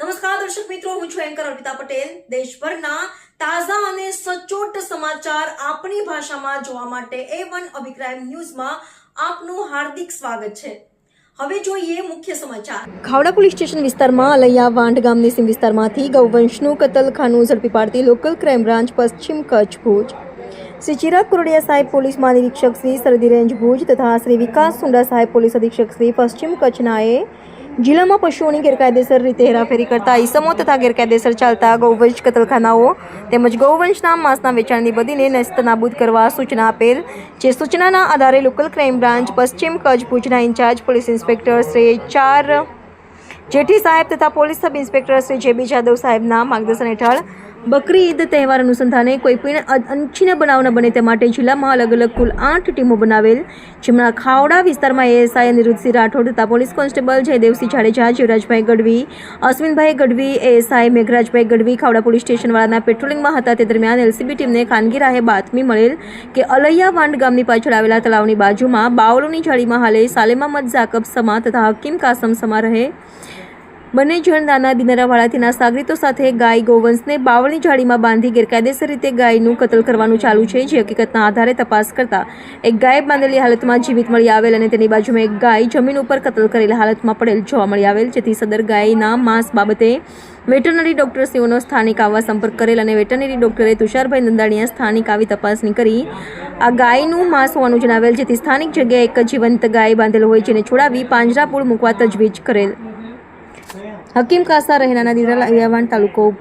નમસ્કાર, દર્શક મિત્રો, હું છું એન્કર અર્પિતા પટેલ. દેશભરના તાજા અને સચોટ સમાચાર આપણી ભાષામાં જોવા માટે એ વન અભિપ્રાય ન્યૂઝમાં આપનું હાર્દિક સ્વાગત છે. હવે જોઈએ મુખ્ય સમાચાર. ખાવડા પોલીસ સ્ટેશન વિસ્તારમાં અલૈયા વાંઢ ગામની સીમ વિસ્તારમાંથી ગૌવંશનું કતલખાનું ઝડપી પાડતી લોકલ ક્રાઇમ બ્રાન્ચ પશ્ચિમ કચ્છ ભુજ. શ્રી ચિરાગ કુરડિયા સાહેબ પોલીસ મહાનિરીક્ષક શ્રી સરદી રેન્જ ભુજ તથા શ્રી વિકાસ સુંડા સાહેબ પોલીસ અધિક્ષક શ્રી પશ્ચિમ કચ્છનાએ જિલ્લામાં પશુઓની ગેરકાયદેસર રીતે હેરાફેરી કરતા ઈસમો તથા ગેરકાયદેસર ચાલતા ગૌવંશ કતલખાનાઓ તેમજ ગૌવંશના માંસના વેચાણની બદીને નેસ્તનાબૂદ કરવા સૂચના આપેલ, જે સૂચનાના આધારે લોકલ ક્રાઇમ બ્રાન્ચ, પશ્ચિમ કચ્છ ભુજના ઇન્ચાર્જ પોલીસ ઇન્સ્પેક્ટર શ્રી ચાર જેઠી સાહેબ તથા પોલીસ સબ ઇન્સ્પેક્ટર શ્રી જે બી જાદવ સાહેબના માર્ગદર્શન હેઠળ બકરી ઈદ તહેવાર અનુસંધાને કોઈ પણ અ- બનાવ ન બને તે માટે જિલ્લામાં અલગ અલગ કુલ આઠ ટીમો બનાવેલ. જેમના ખાવડા વિસ્તારમાં એએસઆઈ અનિરુદ્ધસિંહ રાઠોડ તથા police constable Jaydevsinh Jadeja, Jivrajbhai Gadhvi, Ashwinbhai Gadhvi, ASI Meghrajbhai Gadhvi, Khavda police સ્ટેશનવાળાના પેટ્રોલિંગમાં હતા. તે દરમિયાન એલસીબી ટીમને ખાનગી રાહે બાતમી મળેલ કે અલૈયા વાંડ ગામની પાછળ આવેલા તળાવની બાજુમાં બાવલોની જાળીમાં હાલે સાલેમામદ ઝાકબ સમા તથા હકીમ કાસમ સમા રહે. બંને જણ નાના દિનારાવાળાથીના સાગરીતો સાથે ગાય ગોવંશને બાવળની જાળીમાં બાંધી ગેરકાયદેસર રીતે ગાયનું કતલ કરવાનું ચાલુ છે, જે હકીકતના આધારે તપાસ કરતા એક ગાય બાંધેલી હાલતમાં જીવિત મળી આવેલ અને તેની બાજુમાં એક ગાય જમીન ઉપર કતલ કરેલી હાલતમાં પડેલ જોવા મળી આવેલ, જેથી સદર ગાયના માંસ બાબતે વેટરનરી ડોક્ટરશ્રીઓનો સ્થાનિક આવવા સંપર્ક કરેલ અને વેટરનરી ડોક્ટરે તુષારભાઈ નંદાણીયા સ્થાનિક આવી તપાસણી કરી. આ ગાયનું માંસ હોવાનું જણાવેલ, જેથી સ્થાનિક જગ્યાએ એક જીવંત ગાય બાંધેલ હોય, જેને છોડાવી પાંજરાપુળ મૂકવા તજવીજ કરેલ. હકીમ કાસા રહેનાના દીરા તાલુકો